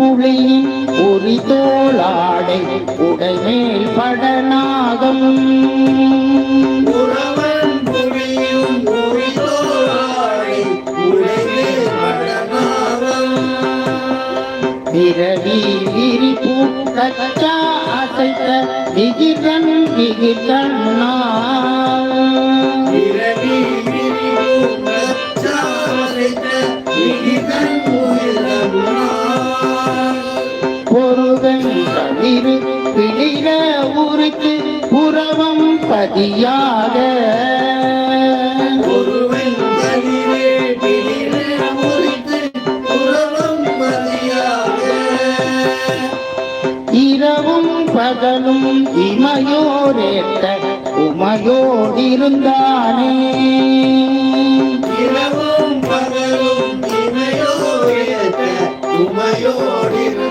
புலியின் உரி தோளாடை உடைமேல் படநாகம். பிறவி விரி பூக்கச்சா அசைத்த விகிதன் விகிதன்னா பிறவி பதியாக. தனிவே பிடிலே முறித்து உறவம் மதியாக இரவும் பகலும் இமையோரேத்த உமையோடிருந்தானே. இரவும் பகலும் இமையோரேத்த உமையோடிருந்தானே